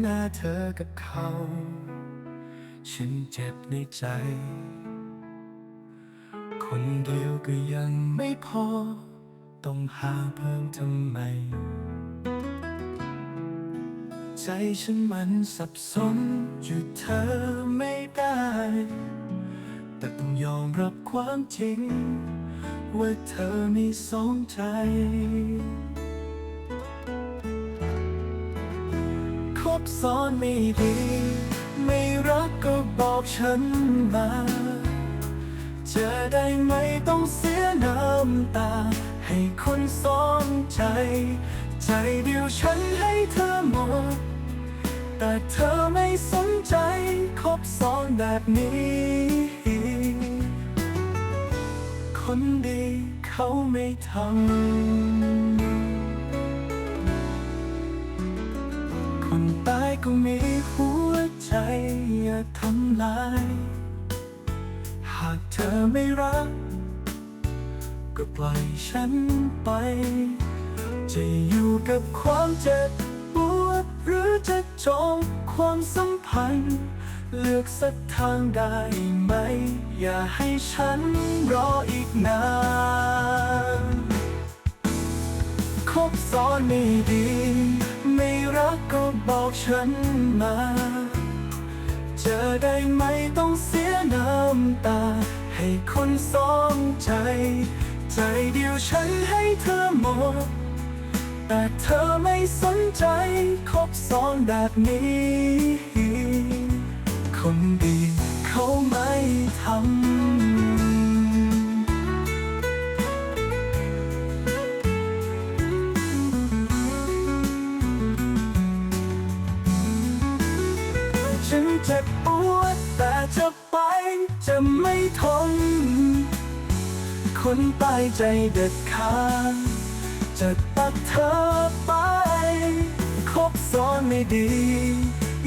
หน้าเธอกับเขา ฉันเจ็บในใจ คนเดียวก็ยังไม่พอ ต้องหาเพิ่มทำไม ใจฉันมันสับสนอยู่เธอไม่ได้ แต่ต้องยอมรับความจริง ว่าเธอมีสองใจ บซ้อนไม่ดี ไม่รักก็บอกฉันมาเจอได้ไหมต้องเสียน้ำตา ให้คนซ้อนใจ ใจเดียวฉันให้เธอหมด แต่เธอไม่สนใจคบซ้อนแบบนี้ คนดีเขาไม่ทำ ก็มีหัวใจอย่าทำลาย หากเธอไม่รัก ก็ปล่อยฉันไป จะอยู่กับความเจ็บปวด หรือจะจองความสัมพันธ์ เลือกสักทางได้ไหม อย่าให้ฉันรออีกนานคบซ้อนไม่ดี รักก็บอกฉันมา เจอได้ไหมต้องเสียน้ำตา ให้คนสองใจ ใจเดียวฉันให้เธอหมด แต่เธอไม่สนใจคบซ้อนแบบนี้ คนดีเขาไม่ทำ เจ็บปวด แต่จะไปจะไม่ทน คนตายใจเด็ดขาดจะตัดเธอไป คบซ้อนไม่ดี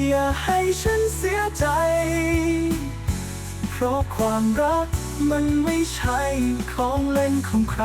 อย่าให้ฉันเสียใจ เพราะความรักมันไม่ใช่ของเล่นของใคร